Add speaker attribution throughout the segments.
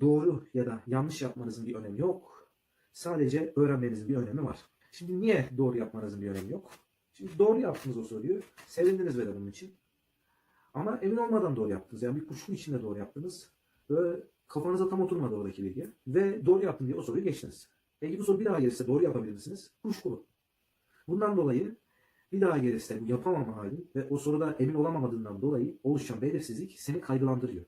Speaker 1: doğru ya da yanlış yapmanızın bir önemi yok. Sadece öğrenmenizin bir önemi var. Şimdi niye doğru yapmanızın bir önemi yok? Şimdi doğru yaptınız o soruyu. Sevindiniz de bunun için. Ama emin olmadan doğru yaptınız. Yani bir kuşku içinde doğru yaptınız. Ve kafanıza tam oturmadı oradaki bilgi. Ve doğru yaptım diye o soruyu geçtiniz. Peki bu soru bir daha gelirse doğru yapabilir misiniz? Kuşkulu. Bundan dolayı bir daha gelirse yapamama hali ve o soruda emin olamamadığından dolayı oluşan belirsizlik seni kaygılandırıyor.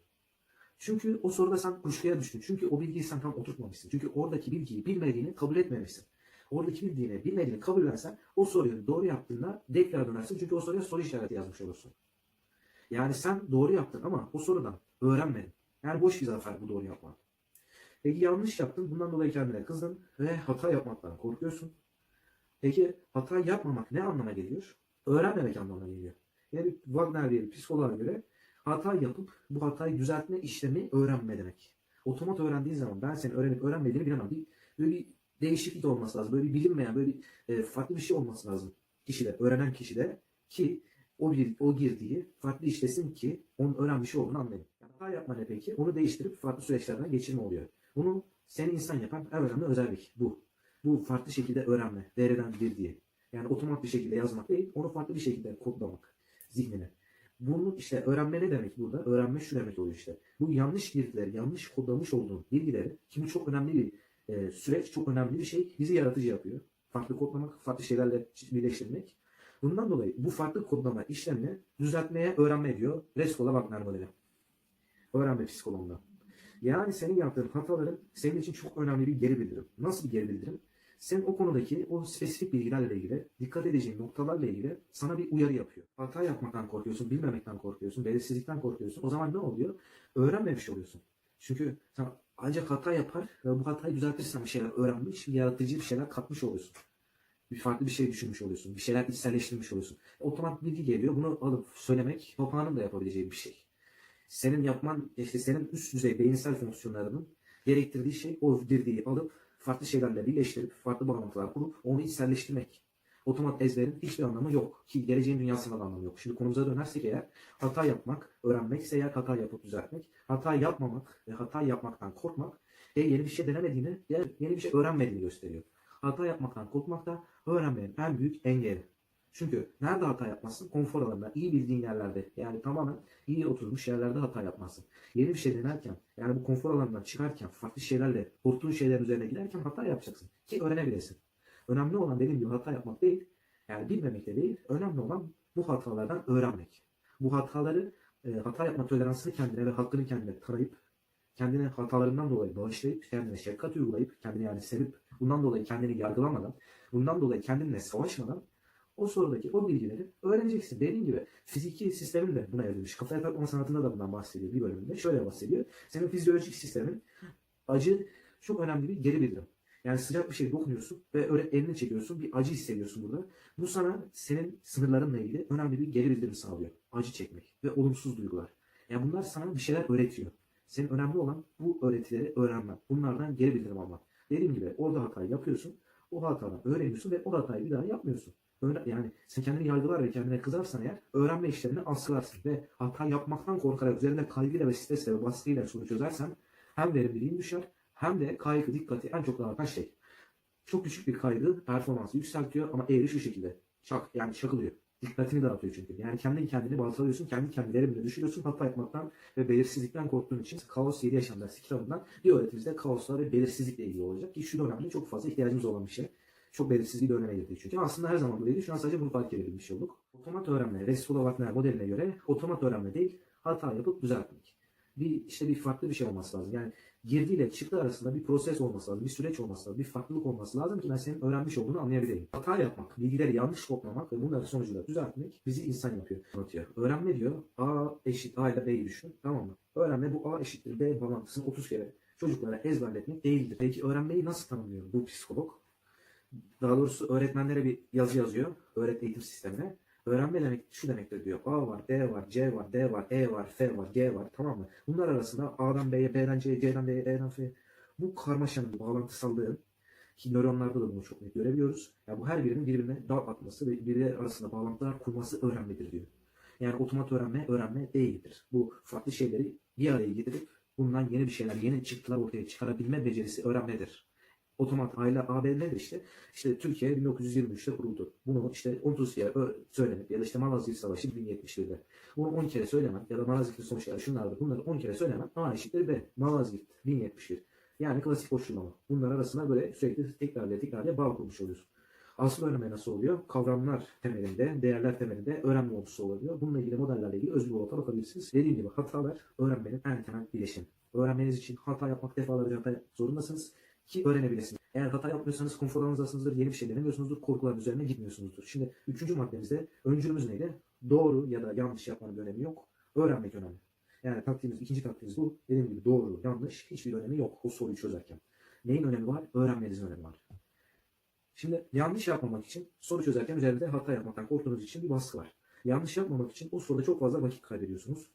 Speaker 1: Çünkü o soruda sen kuşkuya düştün. Çünkü o bilgiyi sen tam oturtmamışsın. Çünkü oradaki bilgiyi bilmediğini kabul etmemişsin. Oradaki bildiğini bilmediğini kabullensen o soruyu doğru yaptığında tekrar dönersin. Çünkü o soruya soru işareti yazmış olursun. Yani sen doğru yaptın ama o sorudan öğrenmedin. Yani boş bir zafer bu doğru yapmak. Peki yanlış yaptın. Bundan dolayı kendine kızdın ve hata yapmaktan korkuyorsun. Peki hata yapmamak ne anlama geliyor? Öğrenmemek anlamına geliyor. Yani Wagner diye bir psikoloğa göre hata yapıp bu hatayı düzeltme işlemi öğrenme demek. Otomat öğrendiğin zaman ben senin öğrenip öğrenmediğini bilemem. Bir, böyle bir değişiklik olması lazım. Böyle bir bilinmeyen, böyle bir e, farklı bir şey olması lazım. Kişide, öğrenen kişide ki o bir, o girdiği farklı işlesin ki onun öğrenmiş olduğunu anlayın. Yani hata yapma ne peki? Onu değiştirip farklı süreçlerden geçirme oluyor. Bunu seni insan yapan en önemli özellik bu. Bu farklı şekilde öğrenme, devreden girdiği. Yani otomat bir şekilde yazmak değil, onu farklı bir şekilde kodlamak zihnine. Bunu işte öğrenme ne demek burada? Öğrenme şu demek oluyor işte. Bu yanlış girdileri, yanlış kodlamış olduğun bilgileri, ki bu çok önemli bir e, süreç, çok önemli bir şey. Bizi yaratıcı yapıyor. Farklı kodlamak, farklı şeylerle birleştirmek. Bundan dolayı bu farklı kodlama işlemini düzeltmeye öğrenme diyor. Reskola Wagner modeli. Öğrenme psikoloğunda. Yani senin yaptığın hataların senin için çok önemli bir geri bildirim. Nasıl bir geri bildirim? Sen o konudaki o spesifik bilgilerle ilgili, dikkat edeceğin noktalarla ilgili sana bir uyarı yapıyor. Hata yapmaktan korkuyorsun, bilmemekten korkuyorsun, belirsizlikten korkuyorsun. O zaman ne oluyor? Öğrenmemiş oluyorsun. Çünkü sen ancak hata yapar ve bu hatayı düzeltirsen bir şeyler öğrenmiş, yaratıcı bir şeyler katmış oluyorsun. Bir farklı bir şey düşünmüş oluyorsun. Bir şeyler içselleştirmiş oluyorsun. Otomat bilgi geliyor. Bunu alıp söylemek papağanın da yapabileceği bir şey. Senin yapman, işte senin üst düzey beyinsel fonksiyonlarının gerektirdiği şey o girdiği alıp farklı şeylerle birleştirip farklı bağlantılar kurup onu içselleştirmek. Otomat ezberin hiçbir anlamı yok. Ki geleceğin dünyasında da anlamı yok. Şimdi konumuza dönersek eğer hata yapmak, öğrenmekse eğer hata yapıp düzeltmek, hata yapmamak ve hata yapmaktan korkmak e, yeni bir şey denemediğini, ya yeni bir şey öğrenmediğini gösteriyor. Hata yapmaktan korkmak da öğrenmenin en büyük engeli. Çünkü nerede hata yapmazsın? Konfor alanında, iyi bildiğin yerlerde, yani tamamen iyi oturmuş yerlerde hata yapmazsın. Yeni bir şey denerken, yani bu konfor alanından çıkarken, farklı şeylerle, korktuğun şeylerin üzerine giderken hata yapacaksın. Ki öğrenebilesin. Önemli olan dediğim gibi hata yapmak değil, yani bilmemek de değil, önemli olan bu hatalardan öğrenmek. Bu hataları, e, hata yapma toleransını kendine ve hakkını kendine tanıyıp, kendine hatalarından dolayı bağışlayıp, kendine şefkat uygulayıp, kendini yani sevip, bundan dolayı kendini yargılamadan, bundan dolayı kendinle savaşmadan o sorudaki o bilgileri öğreneceksin. Dediğim gibi fiziki sistemin de buna evrilmiş. Kafaya takma sanatında da bundan bahsediyor bir bölümünde. Şöyle bahsediyor. Senin fizyolojik sistemin acı çok önemli bir geri bildirim. Yani sıcak bir şey dokunuyorsun ve öyle elini çekiyorsun. Bir acı hissediyorsun burada. Bu sana senin sınırlarınla ilgili önemli bir geri bildirim sağlıyor. Acı çekmek ve olumsuz duygular. Yani bunlar sana bir şeyler öğretiyor. Senin önemli olan bu öğretileri öğrenmen. Bunlardan geri bildirim almak. Dediğim gibi orada hatayı yapıyorsun. O hatadan öğreniyorsun ve o hatayı bir daha yapmıyorsun. Yani sen kendini yargılar ve kendine kızarsan eğer öğrenme işlerini askılarsın ve hata yapmaktan korkarak üzerinde kaygıyla ve stresle ve baskıyla sorunu çözersen hem verimliliğin düşer hem de kaygı dikkati en çok dağıtan şey. Çok küçük bir kaygı performansı yükseltiyor ama eğri şu şekilde. Çak, yani çakılıyor. Dikkatini dağıtıyor çünkü. Yani kendin kendini baltalıyorsun, kendi kendi verimini düşürüyorsun. Hata yapmaktan ve belirsizlikten korktuğun için Kaos 7 Yaşam dersi kitabından bir öğretimizde kaosla ve belirsizlikle ilgili olacak. Ki şu dönemde çok fazla ihtiyacımız olan bir şey çok belirsizliği döneme girdi çünkü. Aslında her zaman böyleydi. Şu an sadece bunu fark edebilmiş olduk. Otomat öğrenme, Resula Wagner modeline göre otomat öğrenme değil, hata yapıp düzeltmek. Bir işte bir farklı bir şey olması lazım. Yani girdiyle çıktı arasında bir proses olması lazım, bir süreç olması lazım, bir farklılık olması lazım ki ben senin öğrenmiş olduğunu anlayabileyim. Hata yapmak, bilgileri yanlış kodlamak ve bunların sonucunda düzeltmek bizi insan yapıyor. Anlatıyor. Öğrenme diyor, A eşit A ile B'yi düşün. Tamam mı? Öğrenme bu A eşittir B bağlantısını 30 kere çocuklara ezberletmek değildir. Peki öğrenmeyi nasıl tanımlıyor bu psikolog? Daha doğrusu öğretmenlere bir yazı yazıyor. Öğret eğitim sistemine. Öğrenme demek şu demektir diyor. A var, B var, C var, D var, E var, F var, G var. Tamam mı? Bunlar arasında A'dan B'ye, B'den C'ye, C'den D'ye, E'den F'ye. Bu karmaşanın bağlantısallığı ki nöronlarda da bunu çok net görebiliyoruz. Yani bu her birinin birbirine dal atması ve birbirleri arasında bağlantılar kurması öğrenmedir diyor. Yani otomat öğrenme, öğrenme değildir. Bu farklı şeyleri bir araya getirip bundan yeni bir şeyler, yeni çıktılar ortaya çıkarabilme becerisi öğrenmedir. Otomat aile AB nedir işte? İşte Türkiye 1923'te kuruldu. Bunu işte 30 kere söylenip ya da işte Malazgirt Savaşı 1071'de. Bunu 10 kere söylemem ya da Malazgirt'in sonuçları şunlardır. Bunları 10 kere söylemem. A eşittir B. Malazgirt 1071. Yani klasik boşluğlama. Bunlar arasında böyle sürekli tekrarlaya tekrarlaya bağ kurmuş oluyorsun. Asıl öğrenme nasıl oluyor? Kavramlar temelinde, değerler temelinde öğrenme olgusu oluyor. Bununla ilgili modellerle ilgili özgür olata bakabilirsiniz. Dediğim gibi hatalar öğrenmenin en temel bileşimi. Öğrenmeniz için hata yapmak defalarca hata zorundasınız ki öğrenebilirsiniz. Eğer hata yapmıyorsanız konfor alanınızdasınızdır, yeni bir şey denemiyorsunuzdur, korkuların üzerine gitmiyorsunuzdur. Şimdi üçüncü maddemizde öncülümüz neydi? Doğru ya da yanlış yapmanın bir önemi yok. Öğrenmek önemli. Yani taktiğimiz, ikinci taktiğimiz bu. Dediğim gibi doğru, yanlış hiçbir önemi yok o soruyu çözerken. Neyin önemi var? Öğrenmenizin önemi var. Şimdi yanlış yapmamak için soru çözerken üzerinde hata yapmaktan korktuğunuz için bir baskı var. Yanlış yapmamak için o soruda çok fazla vakit kaybediyorsunuz.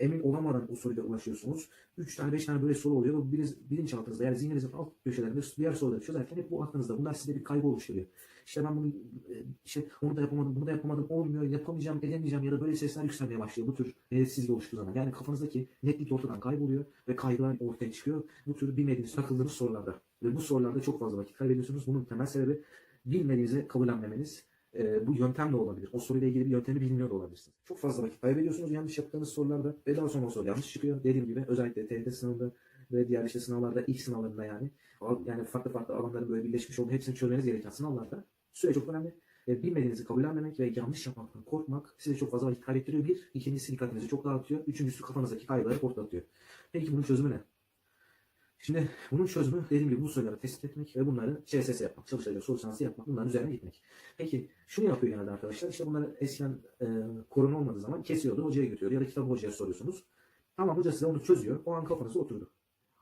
Speaker 1: Emin olamadan o soruyla ulaşıyorsunuz. 3 tane 5 tane böyle soru oluyor. Bu bilinçaltınızda yani zihninizin alt köşelerinde diğer soruları çözerken hep bu aklınızda. Bunlar size bir kaygı oluşturuyor. İşte ben bunu e, işte onu da yapamadım, bunu da yapamadım, olmuyor, yapamayacağım, edemeyeceğim ya da böyle sesler yükselmeye başlıyor bu tür belirsizlik oluştuğu zaman. Yani kafanızdaki netlik ortadan kayboluyor ve kaygılar ortaya çıkıyor. Bu tür bilmediğiniz, takıldığınız sorularda. Ve bu sorularda çok fazla vakit kaybediyorsunuz. Bunun temel sebebi bilmediğinizi kabullenmemeniz. Ee, bu yöntem de olabilir. O soruyla ilgili bir yöntemi bilmiyor da olabilirsiniz. Çok fazla vakit kaybediyorsunuz yanlış yaptığınız sorularda ve daha sonra o soru yanlış çıkıyor. Dediğim gibi özellikle TYT sınavında ve diğer işte sınavlarda, ilk sınavlarında yani yani farklı farklı alanların böyle birleşmiş olduğu hepsini çözmeniz gereken sınavlarda süre çok önemli. E, bilmediğinizi kabullenmemek ve yanlış yapmaktan korkmak size çok fazla vakit kaybettiriyor. Bir, ikincisi dikkatinizi çok dağıtıyor. Üçüncüsü kafanızdaki kaygıları ortalatıyor. Peki bunun çözümü ne? Şimdi bunun çözümü dediğim gibi bu soruları tespit etmek ve bunları CSS yapmak, çalışacak soru sanatı yapmak, bunların üzerine gitmek. Peki şunu yapıyor genelde arkadaşlar, işte bunları eskiden e, korona olmadığı zaman kesiyordu, hocaya götürüyor ya da kitabı hocaya soruyorsunuz. Tamam hoca size onu çözüyor, o an kafanıza oturdu.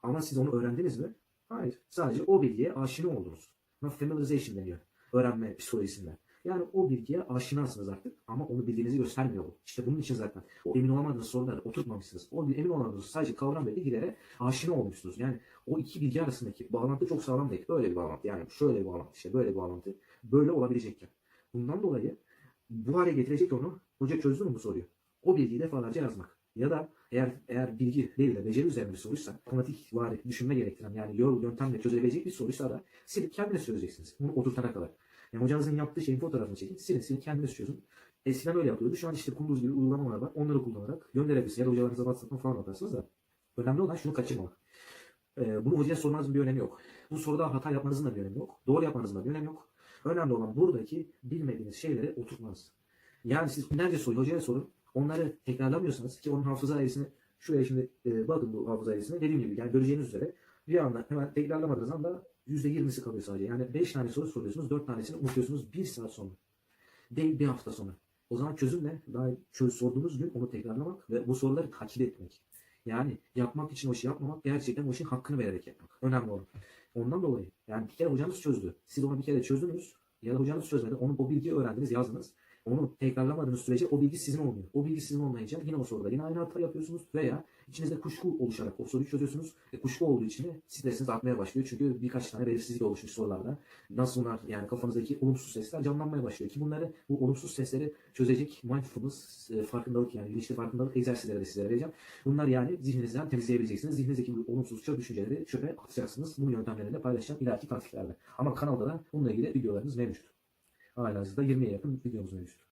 Speaker 1: Ama siz onu öğrendiniz mi? Hayır. Sadece o bilgiye aşina oldunuz. Buna familiarization deniyor. Öğrenme psikolojisinden. Yani o bilgiye aşinasınız artık ama onu bildiğinizi göstermiyor bu. İşte bunun için zaten o emin olamadığınız soruları oturtmamışsınız. O emin olamadığınız sadece kavram ve bilgilere aşina olmuşsunuz. Yani o iki bilgi arasındaki bağlantı çok sağlam değil. Böyle bir bağlantı yani şöyle bir bağlantı işte böyle bir bağlantı. Böyle olabilecekken. Bundan dolayı bu hale getirecek onu hoca çözdü mü bu soruyu? O bilgiyi defalarca yazmak. Ya da eğer eğer bilgi değil de beceri üzerine bir soruysa, otomatik vari düşünme gerektiren yani yol yöntemle çözülebilecek bir soruysa da silip kendiniz çözeceksiniz. Bunu oturtana kadar. Yani hocanızın yaptığı şeyin fotoğrafını çekin, silin silin kendiniz çözün. Eskiden öyle yapıyordu. Şu an işte Kunduz gibi uygulamalar var. Onları kullanarak gönderebilirsiniz. Ya da hocalarınıza WhatsApp'tan falan atarsınız da. Önemli olan şunu kaçırmamak. Ee, bunu hocaya sormanızın bir önemi yok. Bu soruda hata yapmanızın da bir önemi yok. Doğru yapmanızın da bir önemi yok. Önemli olan buradaki bilmediğiniz şeyleri oturtmanız. Yani siz binlerce soruyu hocaya sorun. Onları tekrarlamıyorsanız ki onun hafıza eğrisini şuraya şimdi e, bakın bu hafıza eğrisine dediğim gibi yani göreceğiniz üzere bir anda hemen tekrarlamadığınız anda %20'si kalıyor sadece. Yani 5 tane soru soruyorsunuz 4 tanesini unutuyorsunuz 1 saat sonra. Değil bir hafta sonra. O zaman çözüm ne? Daha çöz sorduğunuz gün onu tekrarlamak ve bu soruları takip etmek. Yani yapmak için o işi yapmamak, gerçekten o işin hakkını vererek yapmak. Önemli olan. Ondan dolayı yani bir kere hocanız çözdü. Siz onu bir kere çözdünüz ya da hocanız çözmedi. Onu o bilgiyi öğrendiniz, yazdınız. Onu tekrarlamadığınız sürece o bilgi sizin olmuyor. O bilgi sizin olmayınca yine o soruda yine aynı hata yapıyorsunuz veya içinizde kuşku oluşarak o soruyu çözüyorsunuz. E, kuşku olduğu için de stresiniz artmaya başlıyor. Çünkü birkaç tane belirsizlik oluşmuş sorularda. Nasıl bunlar yani kafanızdaki olumsuz sesler canlanmaya başlıyor. Ki bunları bu olumsuz sesleri çözecek mindfulness, e, farkındalık yani bilinçli farkındalık egzersizleri de sizlere vereceğim. Bunlar yani zihninizden temizleyebileceksiniz. Zihninizdeki bu olumsuz çöp düşünceleri çöpe atacaksınız. Bu yöntemlerini de paylaşacağım ileriki taktiklerle. Ama kanalda da bununla ilgili videolarımız mevcut. Halihazırda 20'ye yakın videomuz mevcut.